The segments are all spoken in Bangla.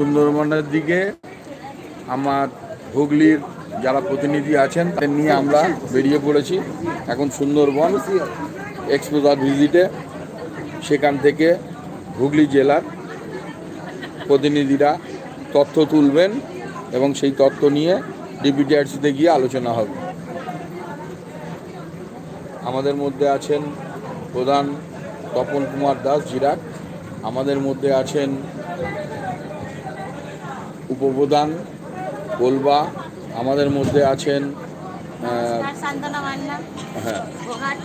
সুন্দরবনের দিকে আমার হুগলির যারা প্রতিনিধি আছেন, তাদের নিয়ে আমরা বেরিয়ে পড়েছি এখন সুন্দরবন এক্সপোজার ভিজিটে। সেখান থেকে হুগলি জেলার প্রতিনিধিরা তথ্য তুলবেন এবং সেই তথ্য নিয়ে ডিপিটিআরসিতে গিয়ে আলোচনা হবে। আমাদের মধ্যে আছেন প্রধান তপন কুমার দাস জিরাট আমাদের মধ্যে আছেন উপপ্রধান গোলবা আমাদের মধ্যে আছেন হ্যাঁ। গোঘাট।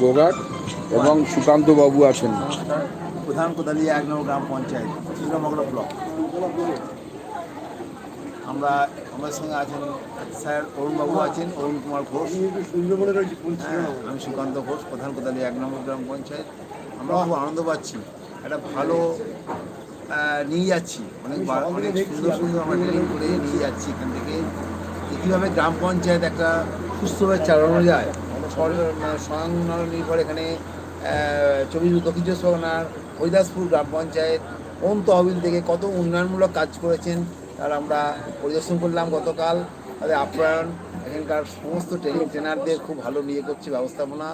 গোঘাট এবং সুকান্ত বাবু আছেন। প্রধান কোদালিয়া এক নম্বর গ্রাম পঞ্চায়েত শ্রীরামগড় ব্লক। আমরা আমাদের সঙ্গে আছেন স্যার অরুণবাবু আছেন অরুণ কুমার ঘোষ হ্যাঁ, আমি সুকান্ত ঘোষ প্রধান কোদালিয়া এক নম্বর গ্রাম পঞ্চায়েত। আমরা খুব আনন্দ পাচ্ছি। একটা ভালো নিয়ে যাচ্ছি। অনেক অনেক সুন্দর সুন্দর আমরা ট্রেনিং করে নিয়ে যাচ্ছি এখান থেকে। কীভাবে গ্রাম পঞ্চায়েত একটা সুস্থভাবে চালানো যায়? মানে স্বয়ং নির্ভর এখানে চব্বিশ দক্ষিণ চব্বিশ পরগনার হরিদাসপুর গ্রাম পঞ্চায়েত, কোন তহবিল থেকে কত উন্নয়নমূলক কাজ করেছেন, তার আমরা পরিদর্শন করলাম গতকাল। তাদের আপ্যায়ন, এখানকার সমস্ত ট্রেনিং ট্রেনারদের খুব ভালো নিয়ে করছে ব্যবস্থাপনা।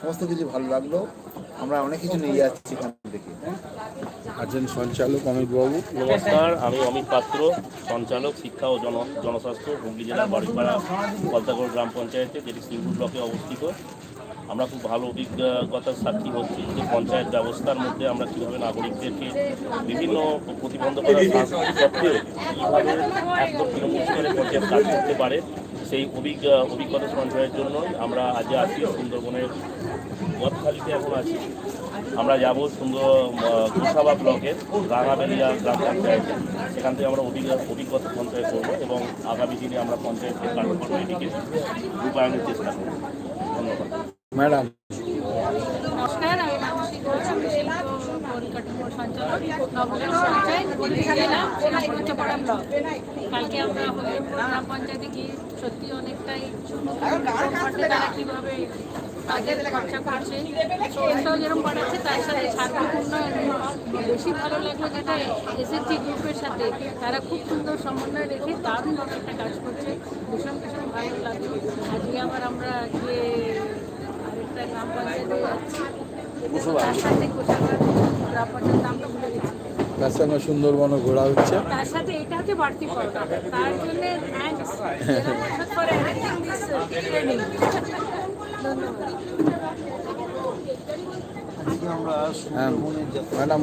সমস্ত কিছু ভালো লাগল। আমরা অনেক কিছু নিয়ে যাচ্ছি এখান থেকে। আছেন সঞ্চালক অমিত বাবু। নমস্কার, আমি অমিত পাত্র, সঞ্চালক শিক্ষা ও জন জনস্বাস্থ্য, হুগলি জেলার বাড়িপাড়া কলতাগড় গ্রাম পঞ্চায়েতে, যেটি সিঙ্গুর ব্লকে অবস্থিত। আমরা খুব ভালো অভিজ্ঞতার সাক্ষী হচ্ছি যে পঞ্চায়েত ব্যবস্থার মধ্যে আমরা কীভাবে নাগরিকদেরকে বিভিন্ন প্রতিবন্ধকতা সত্ত্বেও কীভাবে একদম তৃণমূল স্তরে পঞ্চায়েত কাজ করতে পারে, সেই অভিজ্ঞ অভিজ্ঞতা সঞ্চয়ের জন্যই আমরা আজ আছি সুন্দরবনের মদখালিতে এখন আছি। আমরা যাব সুন্দর গোসাবা ব্লকের রাঙাবেলিয়া গ্রাম পঞ্চায়েতে। সেখান থেকে আমরা অভিজ্ঞ অভিজ্ঞতা সঞ্চয় করব এবং আগামী দিনে আমরা পঞ্চায়েতের কার্যক্রম এটিকে রূপায়ণের চেষ্টা করব। ধন্যবাদ। ম্যাডাম। পঞ্চায়েত কালকে আমরা গ্রাম পঞ্চায়েতে গিয়ে সত্যি অনেকটাই তারা কীভাবে তাদের খরচা করছে। এটাও যেরকম বাড়াচ্ছে তার সাথে সার্বিক উন্নয়ন বেশি ভালো লাগল যেটা এসএসজি গ্রুপের সাথে। তারা খুব সুন্দর সমন্বয় রেখে দারুণভাবে একটা কাজ করছে। ভীষণ ভীষণ ভালো লাগল। আজকে আবার আমরা যে আরেকটা গ্রাম পঞ্চায়েতে যাচ্ছি। তার সাথে গ্রাম পঞ্চায়েত নামটা ভুলে গেছি। তার সঙ্গে সুন্দরবনও ঘোরা হচ্ছে। তার সাথে এটা হচ্ছে বাড়তি তার জন্য ম্যাডাম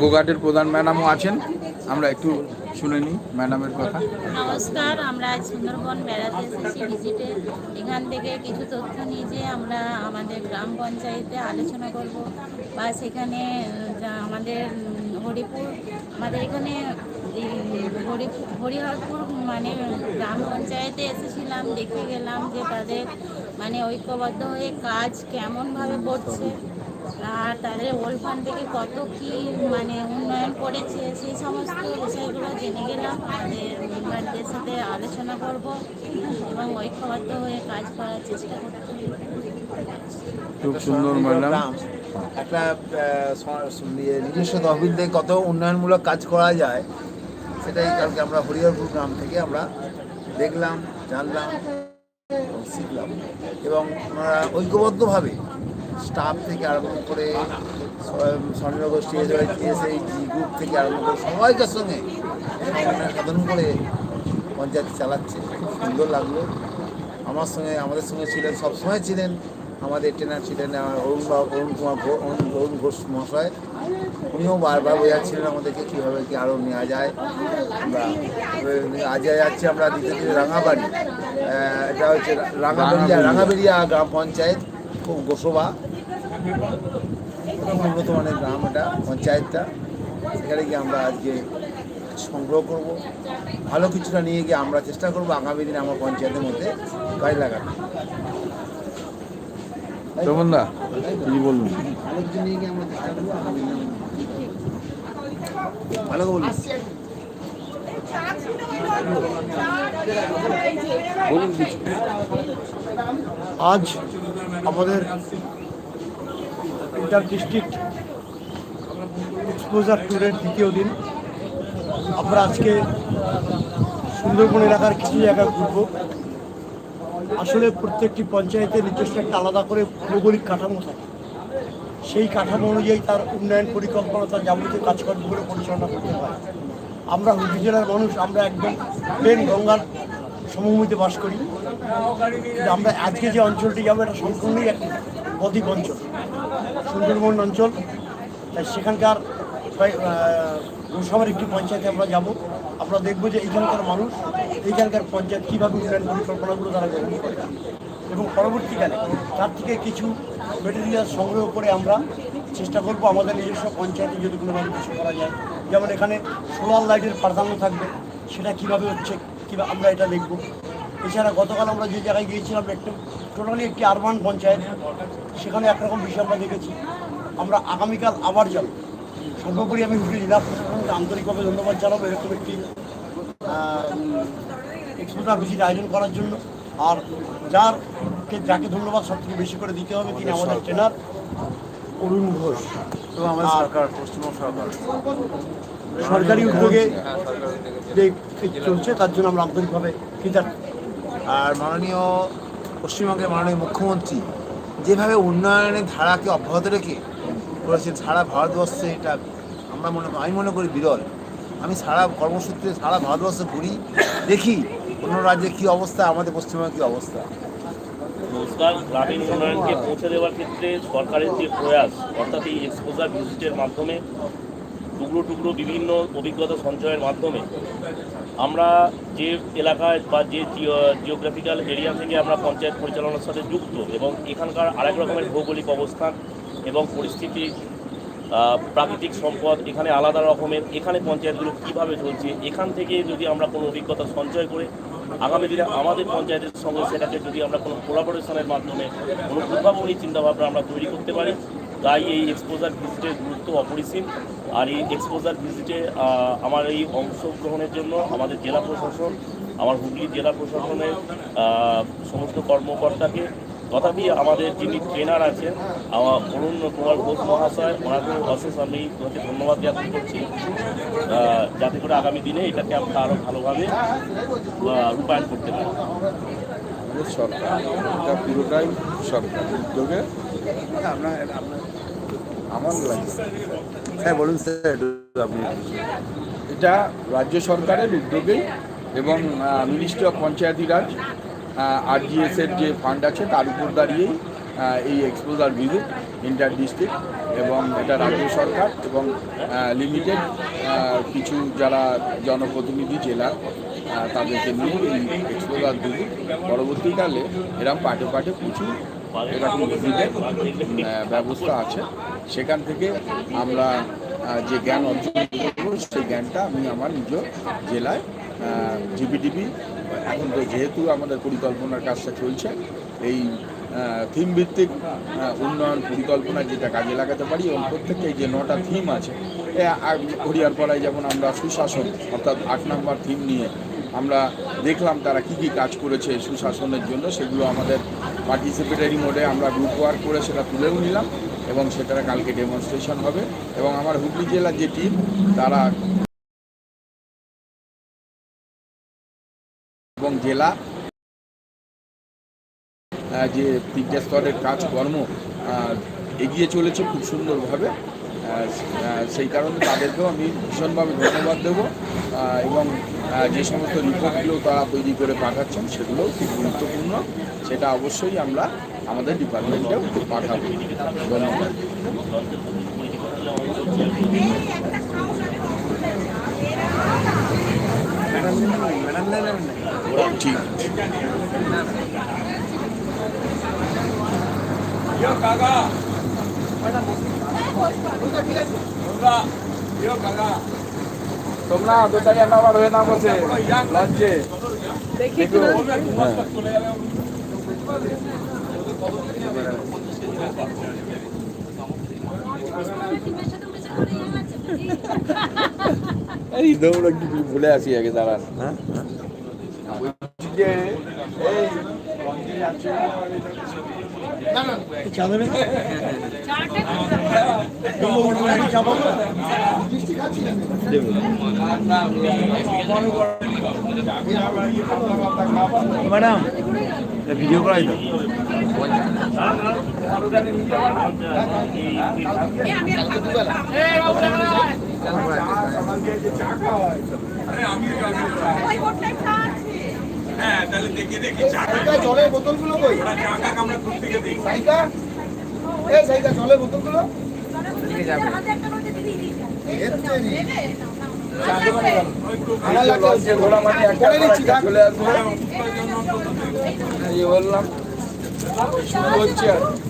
গোঘাটের প্রধান ম্যাডামও আছেন। আমরা একটু শুনে নিই ম্যাডামের কথা। নমস্কার, আমরা আজ সুন্দরবন বেড়াতে এসেছি ভিজিটে। এখান থেকে কিছু তথ্য নিয়ে যে আমরা আমাদের গ্রাম পঞ্চায়েতে আলোচনা করব। বা সেখানে আমাদের হরিপুর, আমাদের এখানে হরিপুর, হরিহরপুর মানে গ্রাম পঞ্চায়েতে এসেছিলাম দেখে গেলাম যে তাদের মানে ঐক্যবদ্ধ হয়ে কাজ কেমনভাবে করছে আর তাদের ওল্ড ফান্ড থেকে কত কি মানে উন্নয়ন করেছে সেই সমস্ত বিষয়গুলো জেনে গেলাম। আমাদের মেম্বারদের সাথে আলোচনা করব এবং ঐক্যবদ্ধ হয়ে কাজ করার চেষ্টা করতে খুব সুন্দর ম্যাডাম। একটা নিজস্ব তহবিল কত উন্নয়নমূলক কাজ করা যায় সেটাই কালকে আমরা হরিহরপুর গ্রাম থেকে আমরা দেখলাম, জানলাম এবং শিখলাম। এবং ওনারা ঐক্যবদ্ধভাবে স্টাফ থেকে আরম্ভ করে স্বর্ণ গোষ্ঠী গ্রুপ থেকে আরম্ভ করে সবাইকার সঙ্গে সাধন করে পঞ্চায়েত চালাচ্ছে। খুব সুন্দর লাগল। আমার সঙ্গে, আমাদের সঙ্গে ছিলেন, সবসময় ছিলেন আমাদের ট্রেনার ছিলেন অরুণ অরুণ কুমার অরুণ ঘোষ মহাশয়। উনিও বারবার বোঝাচ্ছিলেন আমাদেরকে কীভাবে কি আরও নেওয়া যায়। আমরা আজ যাচ্ছি আমরা দ্বিতীয় দিনে রাঙাবাড়ি। এটা হচ্ছে রাঙাবেরিয়া রাঙাবেরিয়া গ্রাম পঞ্চায়েত খুব গোসবা। উন্নত মানের গ্রাম এটা পঞ্চায়েতটা। সেখানে গিয়ে আমরা আজকে সংগ্রহ করব। ভালো কিছুটা নিয়ে গিয়ে আমরা চেষ্টা করব আগামী দিনে আমার পঞ্চায়েতের মধ্যে গাড়ি লাগানো তপনদা কি বলুন। ভালো কিছু নিয়ে গিয়ে আমরা চেষ্টা করব আগামী দিনে। আজ আমাদের ইন্টার ডিস্ট্রিক্ট এক্সপোজার ট্যুরের দ্বিতীয় দিন। আমরা আজকে সুন্দরবন এলাকার কিছু জায়গা ঘুরব। আসলে প্রত্যেকটি পঞ্চায়েতের নিজস্ব একটা আলাদা করে ভৌগোলিক কাঠামো থাকে। সেই কাঠামো অনুযায়ী তার উন্নয়ন পরিকল্পনা, তার যাবতীয় কাজকর্মগুলো পরিচালনা করতে হয়। আমরা হুগলি জেলার মানুষ, আমরা একদম প্লেন গঙ্গার সমভূমিতে বাস করি। আমরা আজকে যে অঞ্চলটি যাব, এটা সম্পূর্ণই এক অধিক অঞ্চল, সুন্দরবন অঞ্চল। তাই সেখানকার গোসাবার একটি পঞ্চায়েতে আমরা যাব। আমরা দেখব যে এইখানকার মানুষ, এইখানকার পঞ্চায়েত কীভাবে উন্নয়ন পরিকল্পনাগুলো তারা গ্রহণ করে। এবং পরবর্তীকালে তার থেকে কিছু মেটেরিয়াল সংগ্রহ করে আমরা চেষ্টা করব আমাদের নিজস্ব পঞ্চায়েতে যদি কোনোভাবে কিছু করা যায়। যেমন এখানে সোলার লাইটের প্রাধান্য থাকবে, সেটা কীভাবে হচ্ছে, কিংবা আমরা এটা দেখব। এছাড়া গতকাল আমরা যে জায়গায় গিয়েছিলাম, একটু টোটালি একটি আরবান পঞ্চায়েত, সেখানে একরকম বিষয় আমরা দেখেছি। আমরা আগামীকাল আবার যাব। সর্বোপরি আমি হুগলি জেলা প্রশাসনকে আন্তরিকভাবে ধন্যবাদ জানাব, এরকম একটি এক্সপোজার ভিজিট আয়োজন করার জন্য। আর যার কে যাকে ধন্যবাদ সব থেকে বেশি করে দিতে হবে তিনি আমাদের ট্রেনার অরুণ ঘোষ। আমাদের সরকার পশ্চিমবঙ্গ সরকার। সরকারি উদ্যোগে যে চলছে তার জন্য আমরা আন্তরিকভাবে কৃতজ্ঞ। আর মাননীয় পশ্চিমবঙ্গের মাননীয় মুখ্যমন্ত্রী যেভাবে উন্নয়নের ধারাকে অব্যাহত রেখে করেছেন সারা ভারতবর্ষে এটা আমরা মনে আমি মনে করি বিরল। আমি সারা কর্মসূত্রে সারা ভারতবর্ষে ঘুরি দেখি অন্য রাজ্যে কী অবস্থা আমাদের পশ্চিমবঙ্গের কী অবস্থা। রোজগার গ্রামীণ উন্নয়নকে পৌঁছে দেওয়ার ক্ষেত্রে সরকারের যে প্রয়াস, অর্থাৎ এই এক্সপোজার ভিজিটের মাধ্যমে টুকরো টুকরো বিভিন্ন অভিজ্ঞতা সঞ্চয়ের মাধ্যমে আমরা যে এলাকায় বা যে জিওগ্রাফিক্যাল এরিয়া থেকে আমরা পঞ্চায়েত পরিচালনার সাথে যুক্ত এবং এখানকার আরেক রকমের ভৌগোলিক অবস্থান এবং পরিস্থিতি প্রাকৃতিক সম্পদ এখানে আলাদা রকমের, এখানে পঞ্চায়েতগুলো কীভাবে চলছে, এখান থেকে যদি আমরা কোনো অভিজ্ঞতা সঞ্চয় করে আগামী দিনে আমাদের পঞ্চায়েতের সঙ্গে সেটাকে যদি আমরা কোনো কোলাবোরেশনের মাধ্যমে, কোনো উদ্ভাবনী চিন্তাভাবনা আমরা তৈরি করতে পারি, তাই এই এক্সপোজার ভিজিটের গুরুত্ব অপরিসীম। আর এই এক্সপোজার ভিজিটে আমার এই অংশগ্রহণের জন্য আমাদের জেলা প্রশাসন, আমার হুগলি জেলা প্রশাসনের সমস্ত কর্মকর্তাকে তথাপি আমাদের যিনি ট্রেনার আছেন আমার অরুণ কুমার ঘোষ মহাশয় ওনাকে অশেষ আমি তোমাকে ধন্যবাদ জ্ঞাপন করছি। যাতে করে আগামী দিনে এটাকে আমরা আরও ভালোভাবে রূপায়ণ করতে পারি। সরকার এটা পুরোটাই সরকার উদ্যোগে। আমার লাগে হ্যাঁ বলুন স্যার আপনি। এটা রাজ্য সরকারের উদ্যোগেই এবং মিনিস্ট্রি অফ পঞ্চায়েতি রাজ আরজিএস এর যে ফান্ড আছে, তার উপর দাঁড়িয়েই এই এক্সপোজার ভিজিট ইন্টার ডিস্ট্রিক্ট এবং এটা রাজ্য সরকার এবং লিমিটেড কিছু যারা জনপ্রতিনিধি জেলার তাদেরকে নিয়ে এই এক্সপোজার ভিজিট পরবর্তীকালে এরকম পাটে পাটে প্রচুর এরকম ভিজিটের ব্যবস্থা আছে। সেখান থেকে আমরা যে জ্ঞান অর্জন করব, সেই জ্ঞানটা আমি আমার নিজ জেলায় জিপিটিপি এখন তো যেহেতু আমাদের পরিকল্পনার কাজটা চলছে, এই থিম ভিত্তিক উন্নয়ন পরিকল্পনা যেটা কাজে লাগাতে পারি এবং প্রত্যেকটা এই যে নটা থিম আছে হরিয়ারপাড়ায় যেমন আমরা সুশাসন, অর্থাৎ আট নম্বর থিম নিয়ে আমরা দেখলাম তারা কি কি কাজ করেছে সুশাসনের জন্য, সেগুলো আমাদের পার্টিসিপেটারি মোডে আমরা গ্রুপ ওয়ার্ক করে সেটা তুলেও নিলাম এবং সেটার কালকে ডেমনস্ট্রেশন হবে এবং আমার হুগলি জেলার যে টিম তারা জেলা যে তিনটে স্তরের কাজকর্ম এগিয়ে চলেছে খুব সুন্দরভাবে সেই কারণে তাদেরকেও আমি ভীষণভাবে ধন্যবাদ দেব এবং যে সমস্ত রিপোর্টগুলো তারা তৈরি করে পাঠাচ্ছেন সেগুলোও খুব গুরুত্বপূর্ণ সেটা অবশ্যই আমরা আমাদের ডিপার্টমেন্টেও পাঠাবো ধন্যবাদ ম্যাডাম ম্যাডাম ঠিক তোমরা দোতারিয়া নামার হয়ে না বসে লঞ্চে। দেখো এই দৌড় কি ভুলে আসি আগে দাঁড়ান হ্যাঁ? যে এই লঞ্চে যাচ্ছে চা দেবে চারটে চা পাবো ম্যাডাম ভিডিও করাই তো জলের বোতলগুলো কই সাইকা এ সাইকা জলের বোতলগুলো লঞ্চে ঘোড়া মানে একটা চলে আসব এই বললাম বলছি আর আমার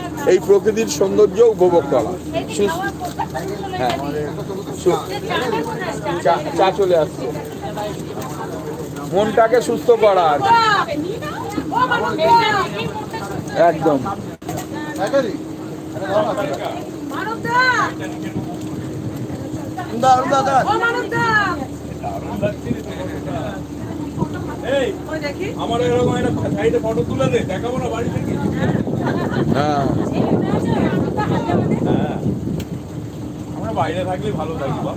এই প্রকৃতির সৌন্দর্য উপভোগ করা। হ্যাঁ। চা চলে আসছে। মনটাকে সুস্থ করা আর। একদম। আমার এরকম একটা ফটো তুলে দে, দেখাবো না বাড়ি থেকে হ্যাঁ আমরা বাইরে থাকলে ভালো থাকি বা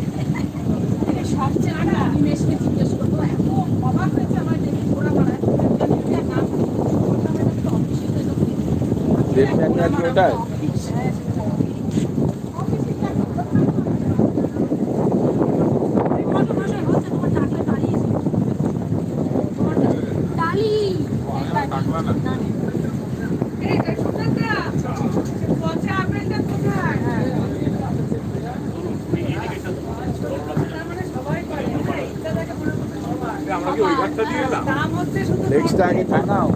দেড় টাকা কি ওটাই? আমরা কি ওই ঘাটটা দিয়ে এলাম আগে টাঙাও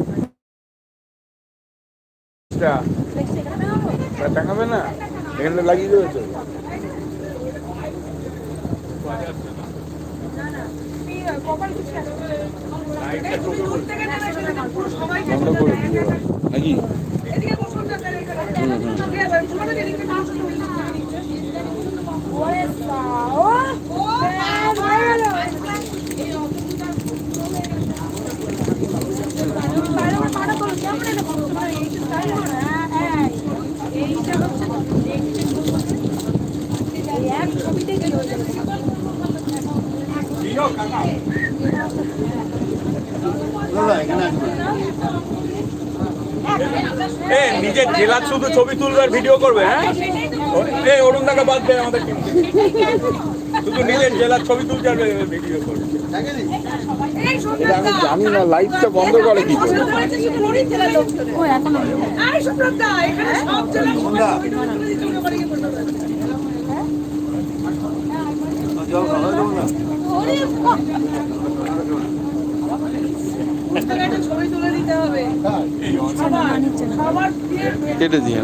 টাঙাবে না এখানে লাগিয়ে দেবে তো বন্ধ করে দিও নাকি এ নিজের জেলার শুধু ছবি তুলবে আর ভিডিও করবে হ্যাঁ? এই অরুণ দাকে বাদ দেয় আমাদের শুধু নিজের জেলার ছবি আর ভিডিও আমি জানি না লাইটটা বন্ধ করে কি করে? ছবি তুলে দিতে হবে। কেটে দিয়ে।